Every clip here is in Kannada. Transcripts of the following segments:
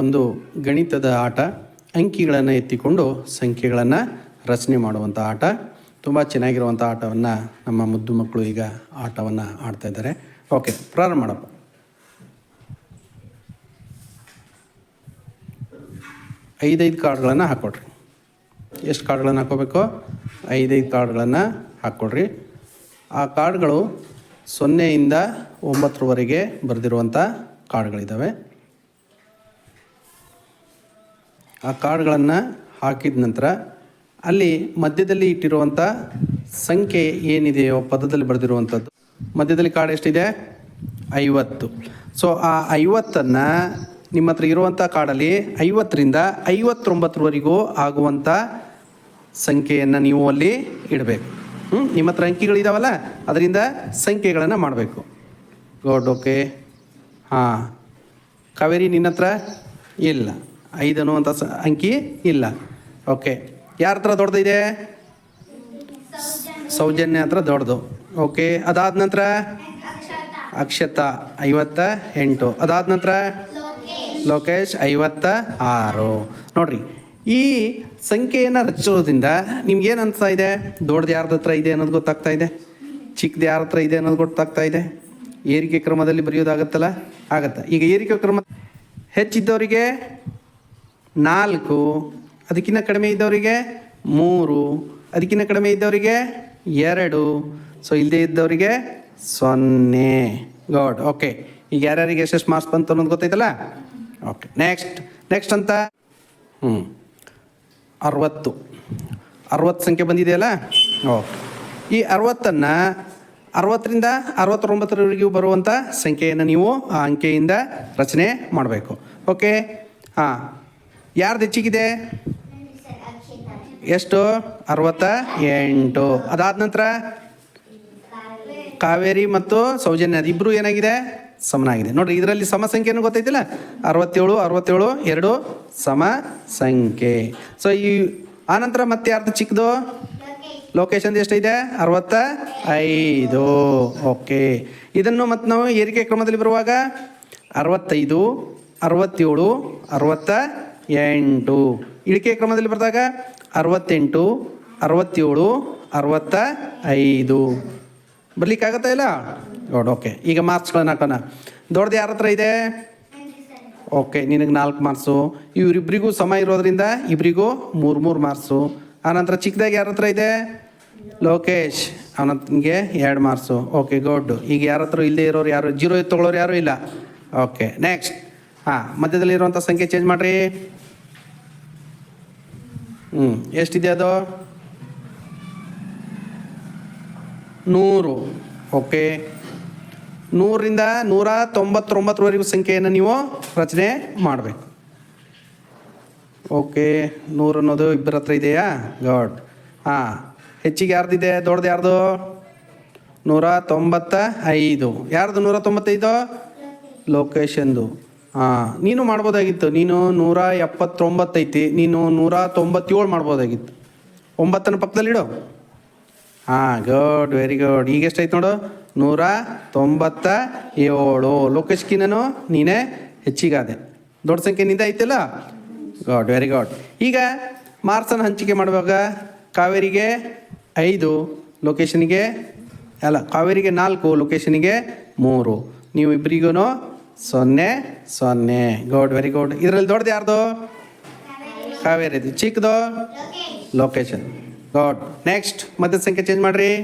ಒಂದು ಗಣಿತದ ಆಟ, ಅಂಕಿಗಳನ್ನು ಎತ್ತಿಕೊಂಡು ಸಂಖ್ಯೆಗಳನ್ನು ರಚನೆ ಮಾಡುವಂಥ ಆಟ. ತುಂಬ ಚೆನ್ನಾಗಿರುವಂಥ ಆಟವನ್ನು ನಮ್ಮ ಮುದ್ದು ಮಕ್ಕಳು ಈಗ ಆಟವನ್ನು ಆಡ್ತಾ ಇದ್ದಾರೆ. ಓಕೆ, ಪ್ರಾರಂಭ ಮಾಡಪ್ಪ. ಐದೈದು ಕಾರ್ಡ್ಗಳನ್ನು ಹಾಕ್ಕೊಡ್ರಿ ಎಷ್ಟು ಕಾರ್ಡ್ಗಳನ್ನು ಹಾಕ್ಕೋಬೇಕು ಐದೈದು ಕಾರ್ಡ್ಗಳನ್ನು ಹಾಕ್ಕೊಡ್ರಿ ಆ ಕಾರ್ಡ್ಗಳು ಸೊನ್ನೆಯಿಂದ ಒಂಬತ್ತರವರೆಗೆ ಬರೆದಿರುವಂಥ ಕಾರ್ಡ್ಗಳಿದ್ದಾವೆ ಆ ಕಾರ್ಡ್ಗಳನ್ನು ಹಾಕಿದ ನಂತರ ಅಲ್ಲಿ ಮಧ್ಯದಲ್ಲಿ ಇಟ್ಟಿರುವಂಥ ಸಂಖ್ಯೆ ಏನಿದೆಯೋ ಪದದಲ್ಲಿ ಬರೆದಿರುವಂಥದ್ದು ಮಧ್ಯದಲ್ಲಿ ಕಾರ್ಡ್ ಎಷ್ಟಿದೆ? ಐವತ್ತು. ಸೊ ಆ ಐವತ್ತನ್ನು ನಿಮ್ಮ ಹತ್ರ ಇರುವಂಥ ಕಾರ್ಡಲ್ಲಿ ಐವತ್ತರಿಂದ ಐವತ್ತೊಂಬತ್ತರವರೆಗೂ ಆಗುವಂಥ ಸಂಖ್ಯೆಯನ್ನು ನೀವು ಅಲ್ಲಿ ಇಡಬೇಕು. ಹ್ಞೂ ನಿಮ್ಮ ಹತ್ರ ಅಂಕಿಗಳಿದಾವಲ್ಲ, ಅದರಿಂದ ಸಂಖ್ಯೆಗಳನ್ನು ಮಾಡಬೇಕು. ಗೋಡ್ ಓಕೆ ಹಾಂ. ಕಾವೇರಿ ನಿನ್ನ ಹತ್ರ ಇಲ್ಲ. ಐದು ಅನ್ನುವಂಥ ಸ ಅಂಕಿ ಇಲ್ಲ. ಓಕೆ. ಯಾರ ಹತ್ರ ದೊಡ್ಡದಿದೆ ಸೌಜನ್ಯ ಹತ್ರ ದೊಡ್ಡದು. ಓಕೆ. ಅದಾದ ನಂತರ? ಅಕ್ಷತ. ಐವತ್ತ ಎಂಟು. ಅದಾದ ನಂತರ? ಲೋಕೇಶ್ ಐವತ್ತ ಆರು. ನೋಡ್ರಿ, ಈ ಸಂಖ್ಯೆಯನ್ನು ರಚಿಸೋದ್ರಿಂದ ನಿಮ್ಗೇನು ಅನಿಸ್ತಾ ಇದೆ? ದೊಡ್ಡದು ಯಾರ್ದ ಹತ್ರ ಇದೆ ಅನ್ನೋದು ಗೊತ್ತಾಗ್ತಾ ಇದೆ. ಚಿಕ್ಕದು ಯಾರ ಹತ್ರ ಇದೆ ಅನ್ನೋದು ಗೊತ್ತಾಗ್ತಾ ಇದೆ. ಏರಿಕೆ ಕ್ರಮದಲ್ಲಿ ಬರೆಯೋದಾಗತ್ತಲ್ಲ? ಆಗತ್ತೆ. ಈಗ ಏರಿಕೆ ಕ್ರಮ ಹೆಚ್ಚಿದ್ದವರಿಗೆ ನಾಲ್ಕು, ಅದಕ್ಕಿಂತ ಕಡಿಮೆ ಇದ್ದವರಿಗೆ ಮೂರು, ಅದಕ್ಕಿಂತ ಕಡಿಮೆ ಇದ್ದವರಿಗೆ ಎರಡು ಸೊ ಇಲ್ಲದೆ ಇದ್ದವರಿಗೆ ಸೊನ್ನೆ. ಗಾಡ್ ಓಕೆ ಈಗ ಯಾರ್ಯಾರಿಗೆ ಎಷ್ಟೆಷ್ಟು ಮಾರ್ಕ್ಸ್ ಬಂತು ಅನ್ನೋದು ಗೊತ್ತಾಯ್ತಲ್ಲ? ಓಕೆ ನೆಕ್ಸ್ಟ್ ನೆಕ್ಸ್ಟ್ ಅಂತ. ಹ್ಞೂ ಅರವತ್ತು. ಅರವತ್ತು ಸಂಖ್ಯೆ ಬಂದಿದೆಯಲ್ಲ? ಓಕೆ ಈ ಅರವತ್ತನ್ನು ಅರವತ್ತರಿಂದ ಅರವತ್ತೊಂಬತ್ತರವರೆಗೂ ಬರುವಂಥ ಸಂಖ್ಯೆಯನ್ನು ನೀವು ಆ ಅಂಕೆಯಿಂದ ರಚನೆ ಮಾಡಬೇಕು. ಓಕೆ ಹಾಂ. ಯಾರ್ದು ಹೆಚ್ಚಿಗಿದೆ? ಎಷ್ಟು? ಅರವತ್ತ ಎಂಟು. ಅದಾದ ನಂತರ? ಕಾವೇರಿ ಮತ್ತು ಸೌಜನ್ಯ. ಇಬ್ಬರು ಏನಾಗಿದೆ? ಸಮನಾಗಿದೆ. ನೋಡ್ರಿ, ಇದರಲ್ಲಿ ಸಮ ಸಂಖ್ಯೆನೂ ಗೊತ್ತೈತಿಲ್ಲ? ಅರವತ್ತೇಳು ಅರವತ್ತೇಳು, ಎರಡು ಸಮ ಸಂಖ್ಯೆ ಸೊ ಈ ಆನಂತರ ಮತ್ತೆ ಯಾರ್ದು ಚಿಕ್ಕದು? ಲೊಕೇಶನ್ ಎಷ್ಟಿದೆ ಅರವತ್ತ ಐದು. ಓಕೆ. ಇದನ್ನು ಮತ್ತು ನಾವು ಏರಿಕೆ ಕ್ರಮದಲ್ಲಿ ಬರುವಾಗ? ಅರವತ್ತೈದು, ಅರವತ್ತೇಳು, ಅರವತ್ತ ಎಂಟು. ಇಳಿಕೆ ಕ್ರಮದಲ್ಲಿ ಬರೆದಾಗ ಅರವತ್ತೆಂಟು, ಅರವತ್ತೇಳು ಅರವತ್ತ ಐದು ಬರ್ಲಿಕ್ಕಾಗತ್ತಾ ಇಲ್ಲ? ಗೋಡ್ ಓಕೆ ಈಗ ಮಾರ್ಕ್ಸ್ಗಳನ್ನ ಹಾಕೋಣ. ದೊಡ್ಡದು ಯಾರ ಹತ್ರ ಇದೆ? ಓಕೆ ನಿನಗೆ ನಾಲ್ಕು ಮಾರ್ಕ್ಸು. ಇವರಿಬ್ಬರಿಗೂ ಸಮ ಇರೋದ್ರಿಂದ ಇಬ್ಬರಿಗೂ ಮೂರು ಮೂರು ಮಾರ್ಕ್ಸು. ಆನಂತರ ಚಿಕ್ಕದಾಗಿ ಯಾರ ಹತ್ರ ಇದೆ? ಲೋಕೇಶ್. ಅವನಿಗೆ ಎರಡು ಮಾರ್ಕ್ಸು. ಓಕೆ ಗುಡ್ ಈಗ ಯಾರ ಹತ್ರ ಇಲ್ಲದೆ ಇರೋರು ಯಾರು? ಜೀರೋ ತೊಗೊಳೋರು ಯಾರೂ ಇಲ್ಲ? ಓಕೆ ನೆಕ್ಸ್ಟ್ ಹಾಂ ಮಧ್ಯದಲ್ಲಿ ಇರುವಂತ ಸಂಖ್ಯೆ ಚೇಂಜ್ ಮಾಡ್ರಿ. ಹ್ಮ್, ಎಷ್ಟಿದೆ ಅದು? ನೂರು. ಓಕೆ ನೂರಿಂದ ನೂರ ತೊಂಬತ್ತೊಂಬತ್ತರವರೆಗೂ ಸಂಖ್ಯೆಯನ್ನು ನೀವು ರಚನೆ ಮಾಡಬೇಕು. ಓಕೆ ನೂರು ಅನ್ನೋದು ಇಬ್ಬರ ಹತ್ರ ಇದೆಯಾ? ಗಾಡ್ ಹಾಂ, ಹೆಚ್ಚಿಗೆ ಯಾರ್ದಿದೆ? ದೊಡ್ಡದು ಯಾರ್ದು? ನೂರ ತೊಂಬತ್ತ ಐದು ಯಾರ್ದು ನೂರ ತೊಂಬತ್ತೈದು? ಲೊಕೇಶನ್ದು ನೀನು ಮಾಡ್ಬೋದಾಗಿತ್ತು. ನೀನು ನೂರ ಎಪ್ಪತ್ತೊಂಬತ್ತೈತಿ, ನೀನು ನೂರ ತೊಂಬತ್ತೇಳು ಮಾಡ್ಬೋದಾಗಿತ್ತು. ಒಂಬತ್ತನ ಪಕ್ಕದಲ್ಲಿಡು ಹಾಂ ಗುಡ್ ವೆರಿ ಗುಡ್ ಈಗ ಎಷ್ಟೈತೆ ನೋಡು? ನೂರ ತೊಂಬತ್ತ ಏಳು ಲೋಕೇಶ್ಕಿನನು ನೀನೇ ಹೆಚ್ಚಿಗಾದೆ. ದೊಡ್ಡ ಸಂಖ್ಯೆ ನಿಂದ ಐತಿಲ್ಲ ಗುಡ್ ವೆರಿ ಗುಡ್ ಈಗ ಮಾರ್ಸನ್ ಹಂಚಿಕೆ ಮಾಡುವಾಗ ಕಾವೇರಿಗೆ ಐದು, ಲೊಕೇಶನ್ಗೆ, ಅಲ್ಲ, ಕಾವೇರಿಗೆ ನಾಲ್ಕು, ಲೊಕೇಶನ್ಗೆ ಮೂರು. ನೀವು ಇಬ್ಬರಿಗೂ ಸೊನ್ನೆ ಸೊನ್ನೆ. ಗುಡ್ ವೆರಿ ಗುಡ್ ಇದರಲ್ಲಿ ದೊಡ್ಡದು ಯಾರ್ದು? ಕಾವೇರಿದು. ಚಿಕ್ಕದು? ಲೊಕೇಶನ್ ಗೌಡ್ ನೆಕ್ಸ್ಟ್ ಮಧ್ಯ ಸಂಖ್ಯೆ ಚೇಂಜ್ ಮಾಡ್ರಿ.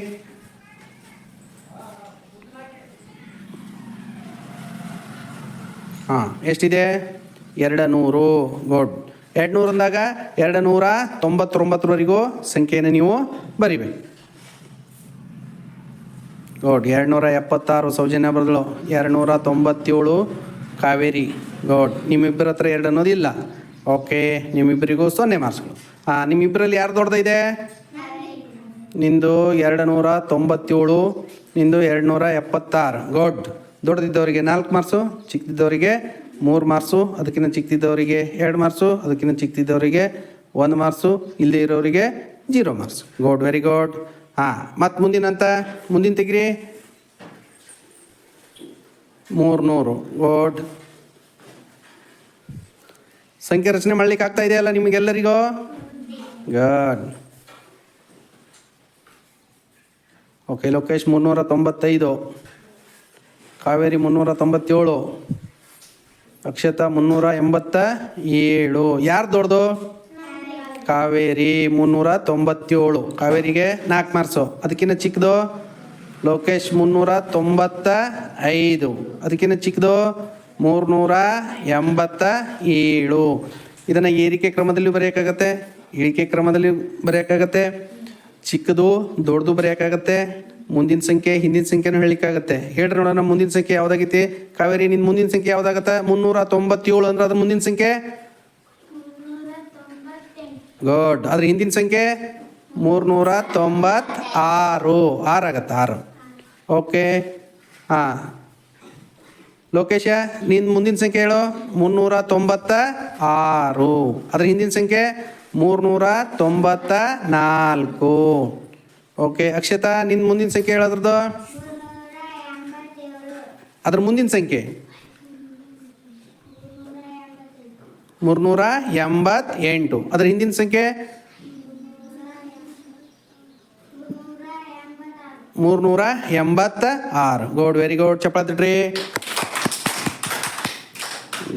ಹಾಂ, ಎಷ್ಟಿದೆ? ಎರಡು ನೂರು ಗೌಡ್ ಎರಡು ಅಂದಾಗ ಎರಡು ನೂರ ತೊಂಬತ್ತೊಂಬತ್ತರವರೆಗೂ ಸಂಖ್ಯೆಯನ್ನು ನೀವು ಬರಿಬೇಕು. ಗೋಡ್ ಎರಡು ನೂರ ಎಪ್ಪತ್ತಾರು ಸೌಜನ್ಯ ಬರೆದಳು ಎರಡುನೂರ ತೊಂಬತ್ತೇಳು ಕಾವೇರಿ. ಗೌಡ್, ನಿಮ್ಮಿಬ್ಬರ ಹತ್ರ ಎರಡು ಅನ್ನೋದಿಲ್ಲ. ಓಕೆ, ನಿಮ್ಮಿಬ್ಬರಿಗೂ ಸೊನ್ನೆ ಮಾರ್ಕ್ಸ್ಗಳು. ಹಾಂ ನಿಮ್ಮಿಬ್ಬರಲ್ಲಿ ಯಾರು ದೊಡ್ಡದಿದೆ? ನಿಂದು ಎರಡು ನೂರ ತೊಂಬತ್ತೇಳು ನಿಂದು ಎರಡು ನೂರ ಎಪ್ಪತ್ತಾರು ಗೌಡ್, ದೊಡ್ಡದಿದ್ದವರಿಗೆ ನಾಲ್ಕು ಮಾರ್ಕ್ಸು, ಚಿಕ್ಕದಿದ್ದವರಿಗೆ ಮೂರು ಮಾರ್ಕ್ಸು, ಅದಕ್ಕಿಂತ ಚಿಕ್ಕದಿದ್ದವರಿಗೆ ಎರಡು ಮಾರ್ಕ್ಸು, ಅದಕ್ಕಿಂತ ಚಿಕ್ಕದಿದ್ದವರಿಗೆ ಒಂದು ಮಾರ್ಕ್ಸು ಇಲ್ಲದೇ ಇರೋರಿಗೆ zero marks. Good, very good. ಹಾಂ, ಮತ್ತು ಮುಂದಿನಂತ, ಮುಂದಿನ ತೆಗಿರಿ. ಮೂರ್ನೂರು ಗೋಡ್ ಸಂಖ್ಯೆ ರಚನೆ ಮಾಡ್ಲಿಕ್ಕೆ ಆಗ್ತಾ ಇದೆಯಲ್ಲ ನಿಮಗೆಲ್ಲರಿಗೂ? ಗಡ್ ಓಕೆ ಲೋಕೇಶ್ ಮುನ್ನೂರ ತೊಂಬತ್ತೈದು. ಕಾವೇರಿ ಮುನ್ನೂರ ತೊಂಬತ್ತೇಳು. ಅಕ್ಷತಾ ಮುನ್ನೂರ ಎಂಬತ್ತ ಏಳು. ಯಾರು ದೊಡ್ಡದು? ಕಾವೇರಿ ಮುನ್ನೂರ ತೊಂಬತ್ತೇಳು. ಕಾವೇರಿಗೆ ನಾಲ್ಕು ಮಾರ್ಕ್ಸು. ಅದಕ್ಕಿಂತ ಚಿಕ್ಕದು ಲೋಕೇಶ್ ಮುನ್ನೂರ ತೊಂಬತ್ತ ಐದು ಅದಕ್ಕಿಂತ ಚಿಕ್ಕದು ಮೂರ್ನೂರ ಎಂಬತ್ತ ಏಳು ಇದನ್ನು ಏರಿಕೆ ಕ್ರಮದಲ್ಲಿ ಬರೆಯೋಕ್ಕಾಗತ್ತೆ, ಇಳಿಕೆ ಕ್ರಮದಲ್ಲಿ ಬರೆಯೋಕ್ಕಾಗತ್ತೆ, ಚಿಕ್ಕದು ದೊಡ್ಡದು ಬರೆಯೋಕ್ಕಾಗತ್ತೆ, ಮುಂದಿನ ಸಂಖ್ಯೆ, ಹಿಂದಿನ ಸಂಖ್ಯೆನೂ ಹೇಳಿಕ್ಕಾಗತ್ತೆ ಹೇಳ್ರಿ ನೋಡೋಣ ಮುಂದಿನ ಸಂಖ್ಯೆ ಯಾವ್ದಾಗೈತಿ? ಕಾವೇರಿ ನಿನ್ನ ಮುಂದಿನ ಸಂಖ್ಯೆ ಯಾವ್ದಾಗತ್ತೆ? ಮುನ್ನೂರ ತೊಂಬತ್ತೇಳು ಅಂದ್ರೆ ಅದು ಮುಂದಿನ ಸಂಖ್ಯೆ? ಗುಡ್ ಅದ್ರ ಹಿಂದಿನ ಸಂಖ್ಯೆ ಮೂರ್ನೂರ ತೊಂಬತ್ತು ಆರು. ಆರು ಆಗತ್ತೆ, ಆರು. ಓಕೆ ಹಾಂ. ಲೋಕೇಶ ನಿನ್ನ ಮುಂದಿನ ಸಂಖ್ಯೆ ಹೇಳು. ಮುನ್ನೂರ ತೊಂಬತ್ತ ಆರು. ಅದ್ರ ಹಿಂದಿನ ಸಂಖ್ಯೆ ಮೂರ್ನೂರ ತೊಂಬತ್ತ ನಾಲ್ಕು. ಓಕೆ ಅಕ್ಷತಾ ನಿನ್ನ ಮುಂದಿನ ಸಂಖ್ಯೆ ಹೇಳೋದ್ರದ್ದು ಅದ್ರ ಮುಂದಿನ ಸಂಖ್ಯೆ. ಮೂರ್ನೂರ ಎಂಬತ್ತೆಂಟು. ಅದರ ಹಿಂದಿನ ಸಂಖ್ಯೆ? ಮೂರ್ನೂರ ಎಂಬತ್ತ ಆರು ಗೋಡ್ ವೆರಿ ಗುಡ್ ಚಪ್ಪಾತಿಡ್ರಿ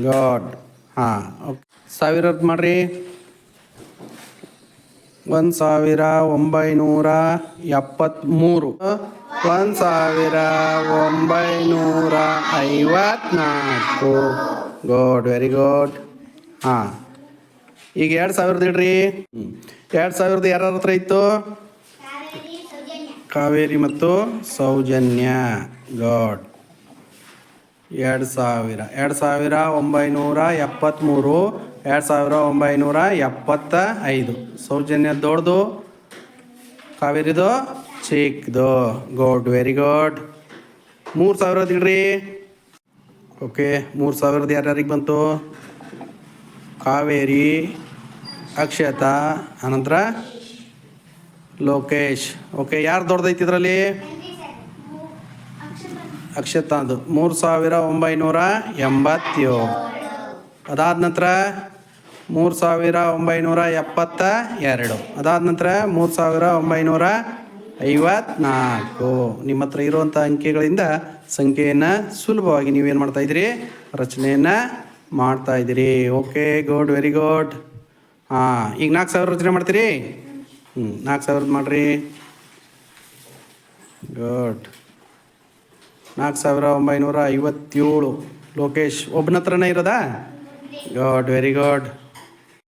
ಗೋಡ್ ಹಾಂ ಓಕೆ ಸಾವಿರದ್ದು ಮಾಡ್ರಿ. ಒಂದು ಸಾವಿರ ಒಂಬೈನೂರ ಎಪ್ಪತ್ತ್ಮೂರು ಒಂದು ಸಾವಿರ ಒಂಬೈನೂರ ಐವತ್ನಾಲ್ಕು. ಗುಡ್ ವೆರಿ ಗುಡ್ ಹಾಂ. ಈಗ ಎರಡು ಸಾವಿರದ ಇಡ್ರಿ ಎರಡು ಸಾವಿರದ ಯಾರ ಹತ್ರ ಇತ್ತು? ಕಾವೇರಿ ಮತ್ತು ಸೌಜನ್ಯ. ಗಾಡ್ ಎರಡು ಸಾವಿರ. ಎರಡು ಸಾವಿರ ಒಂಬೈನೂರ ಎಪ್ಪತ್ತ್ಮೂರು ಎರಡು ಸಾವಿರ ಒಂಬೈನೂರ ಎಪ್ಪತ್ತ ಐದು ಸೌಜನ್ಯ ದೊಡ್ಡದು ಕಾವೇರಿದು ಚಿಕ್ಕದು ಗುಡ್ ವೆರಿ ಗುಡ್ ಮೂರು ಸಾವಿರದ ಇಡ್ರಿ ಓಕೆ ಮೂರು ಸಾವಿರದ ಯಾರ್ಯಾರಿಗೆ ಬಂತು? ಕಾವೇರಿ, ಅಕ್ಷತಾ, ಅನಂತರ ಲೋಕೇಶ್. ಓಕೆ, ಯಾರು ದೊಡ್ಡದೈತಿ ಇದರಲ್ಲಿ? ಅಕ್ಷತಾಂದು ಮೂರು ಸಾವಿರ ಒಂಬೈನೂರ ಎಂಬತ್ತೇಳು. ಅದಾದ ನಂತರ ಮೂರು ಸಾವಿರ ಒಂಬೈನೂರ ಎಪ್ಪತ್ತ ಎರಡು. ಅದಾದ ನಂತರ ಮೂರು ಸಾವಿರ ಒಂಬೈನೂರ ಐವತ್ನಾಲ್ಕು. ನಿಮ್ಮ ಹತ್ರ ಇರುವಂಥ ಅಂಕೆಗಳಿಂದ ಸಂಖ್ಯೆಯನ್ನು ಸುಲಭವಾಗಿ ನೀವೇನು ಮಾಡ್ತಾಯಿದ್ರಿ ಇದ್ದೀರಿ? ರಚನೆಯನ್ನು ಮಾಡ್ತಾ ಇದ್ದೀರಿ. ಓಕೆ ಗುಡ್ ವೆರಿ ಗುಡ್ ಹಾಂ, ಈಗ ನಾಲ್ಕು ಸಾವಿರ ರಚನೆ ಮಾಡ್ತೀರಿ? ಹ್ಞೂ ನಾಲ್ಕು ಸಾವಿರದ ಮಾಡಿರಿ. ಗುಡ್ ನಾಲ್ಕು ಸಾವಿರ ಒಂಬೈನೂರ ಐವತ್ತೇಳು. ಲೋಕೇಶ್, ಒಬ್ಬನ ಹತ್ರನೇ ಇರೋದಾ? Good very good